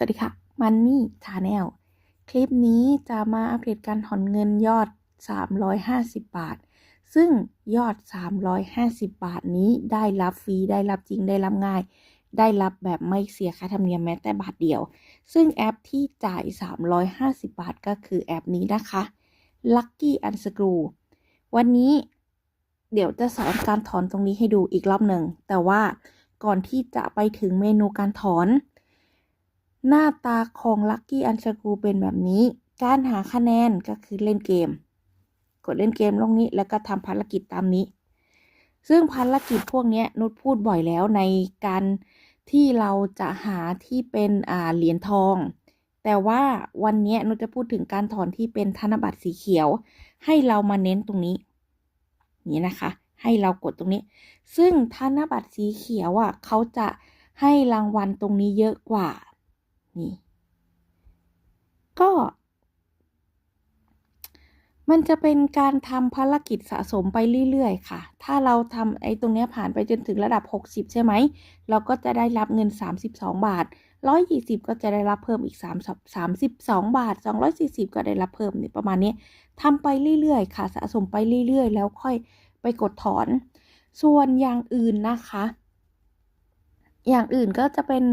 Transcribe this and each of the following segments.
สวัสดีค่ะมันนี่ชาแนลคลิปนี้จะมาอัปเดตการถอนเงินยอด 350 บาท ซึ่งยอด 350 บาทนี้ได้รับฟรีได้รับจริงได้รับง่าย ได้รับแบบไม่เสียค่าธรรมเนียมแม้แต่บาทเดียว ซึ่งแอปที่จ่าย 350 บาทก็คือแอปนี้นะคะ Lucky Unscrew วันนี้เดี๋ยวจะสอนการถอนตรงนี้ให้ดูอีกรอบหนึ่ง แต่ว่าก่อนที่จะไปถึงเมนูการถอน หน้าตาของ Lucky Unscrew เป็นแบบนี้ การหาคะแนนก็คือเล่นเกม กดเล่นเกมลงนี้แล้วก็ทำภารกิจตามนี้ ซึ่งภารกิจพวกนี้นุชพูดบ่อยแล้วในการที่เราจะหาที่เป็นอ่าเหรียญทอง แต่ว่าวันนี้นุชจะพูดถึงการถอนที่เป็นธนบัตรสีเขียว ให้เรามาเน้นตรงนี้ นี่นะคะ ให้เรากดตรงนี้ ซึ่งธนบัตรสีเขียวอะเขาจะให้รางวัลตรงนี้เยอะกว่า นี่ ก็ มันจะเป็นการทำภารกิจสะสมไปเรื่อยๆ ค่ะ ถ้าเราทำไอ้ตรงนี้ผ่านไปจนถึงระดับ 60 ใช่ไหม เราก็จะได้รับเงิน 32 บาท 120 ก็จะได้รับเพิ่มอีก 3 32 บาท 240 ก็ได้รับเพิ่มนี่ประมาณนี้ทำไปเรื่อยๆ ค่ะ สะสมไปเรื่อยๆ แล้วค่อยไปกดถอน ส่วนอย่างอื่นนะคะ อย่างอื่นก็จะเป็น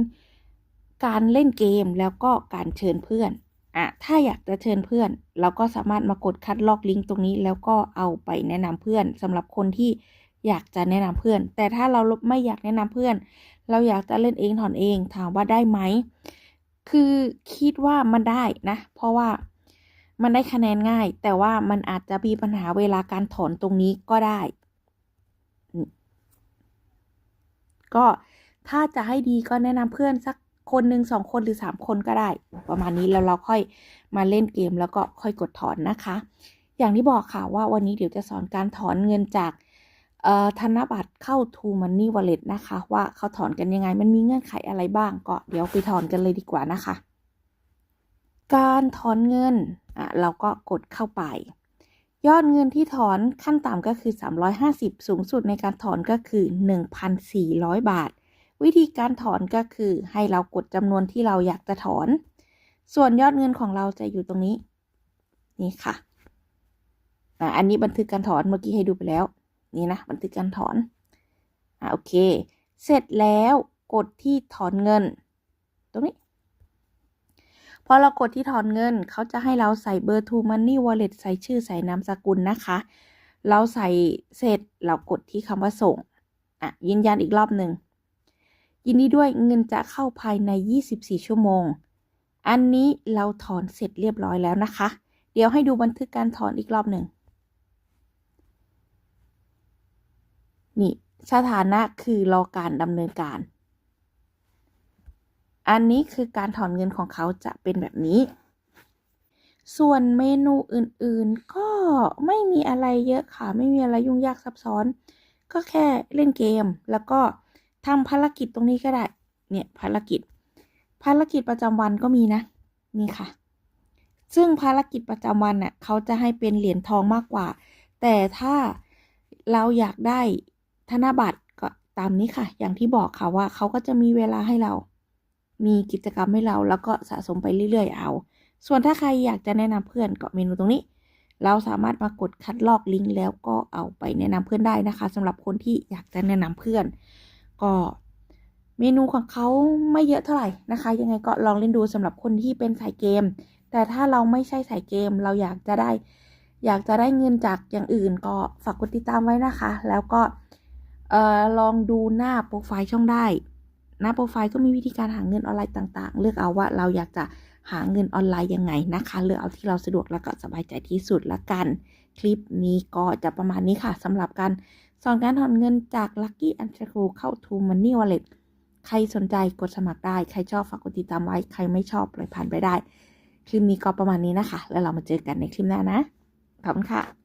การเล่นเกมแล้วก็การเชิญเพื่อนอะถ้าอยากจะเชิญเพื่อน เราก็สามารถมากดคัดลอกลิงก์ตรงนี้แล้วก็เอาไปแนะนำเพื่อนสำหรับคนที่อยากจะแนะนำเพื่อน แต่ถ้าเราไม่อยากแนะนำเพื่อน เราอยากจะเล่นเองถอนเองถามว่าได้ไหมคือคิดว่ามันได้นะ เพราะว่ามันได้คะแนนง่าย แต่ว่ามันอาจจะมีปัญหาเวลาการถอนตรงนี้ก็ได้ ก็ถ้าจะให้ดีก็แนะนำเพื่อนสัก คนหนึ่งสองคนหรือสามคนก็ได้ ประมาณนี้แล้วเราค่อยมาเล่นเกมแล้วก็ค่อยกดถอนนะคะ อย่างที่บอกค่ะว่าวันนี้เดี๋ยวจะสอนการถอนเงินจากธนบัตรเข้า To Money Wallet นะคะ ว่าเขาถอนกันยังไงมันมีเงื่อนไขอะไรบ้าง ก็เดี๋ยวไปถอนกันเลยดีกว่านะคะ การถอนเงินอะเราก็กดเข้าไป ยอดเงินที่ถอนขั้นต่ำก็คือ 350 สูงสุดในการถอนก็คือ 1,400 บาท วิธีการถอนก็คือให้เรากดจำนวนที่เราอยากจะถอน ส่วนยอดเงินของเราจะอยู่ตรงนี้ นี่ค่ะอะอันนี้บันทึกการถอนเมื่อกี้ให้ดูไปแล้ว นี่นะบันทึกการถอนอะโอเค เสร็จแล้วกดที่ถอนเงิน ตรงนี้พอเรากดที่ถอนเงินเขาจะให้เราใส่เบอร์ To Money Wallet ใส่ชื่อใส่นามสกุลนะคะ เราใส่เสร็จเรากดที่คำว่าส่งอะยืนยันอีกรอบหนึ่ง ยินดีด้วยเงินจะเข้าภายใน 24 ชั่วโมง อันนี้เราถอนเสร็จเรียบร้อยแล้วนะคะ เดี๋ยวให้ดูบันทึกการถอนอีกรอบหนึ่ง นี่สถานะคือรอการดำเนินการ อันนี้คือการถอนเงินของเขาจะเป็นแบบนี้ ส่วนเมนูอื่นๆ ก็ไม่มีอะไรเยอะค่ะ ไม่มีอะไรยุ่งยากซับซ้อน ก็แค่เล่นเกมแล้วก็ ทำภารกิจตรงนี้ก็ได้ เนี่ยภารกิจ ภารกิจประจำวันก็มีนะ นี่ค่ะ ซึ่งภารกิจประจำวันเน่ะเขาจะให้เป็นเหรียญทองมากกว่า แต่ถ้าเราอยากได้ธนบัตรก็ตามนี้ค่ะ อย่างที่บอกค่ะว่าเขาก็จะมีเวลาให้เรา มีกิจกรรมให้เรา แล้วก็สะสมไปเรื่อยๆเอา ส่วนถ้าใครอยากจะแนะนำเพื่อนก็เมนูตรงนี้เราสามารถมากดคัดลอกลิงก์แล้วก็เอาไปแนะนำเพื่อนได้นะคะสำหรับคนที่อยากจะแนะนำเพื่อน ก็เมนูของเขาไม่เยอะเท่าไหร่นะคะ ยังไงก็ลองเล่นดูสำหรับคนที่เป็นสายเกม แต่ถ้าเราไม่ใช่สายเกม เราอยากจะได้ อยากจะได้เงินจากอย่างอื่นก็ฝากกดติดตามไว้นะคะ แล้วก็เออลองดูหน้าโปรไฟล์ช่องได้ หน้าโปรไฟล์ก็มีวิธีการหาเงินออนไลน์ต่าง ๆ เลือกเอาว่าเราอยากจะหาเงินออนไลน์ยังไงนะคะ เลือกเอาที่เราสะดวกแล้วก็สบายใจที่สุดละกัน คลิปนี้ก็จะประมาณนี้ค่ะสำหรับการ สอนการถอนเงินจาก Lucky a n t r e w เข้า To Money Wallet ใครสนใจกดสมัครได้ ใครชอบฝากกดติดตามไว้ ใครไม่ชอบปล่อยผ่านไปได้ คลิปนี้ก็ประมาณนี้นะคะ แล้วเรามาเจอกันในคลิปหน้านะ ขอบคุณค่ะ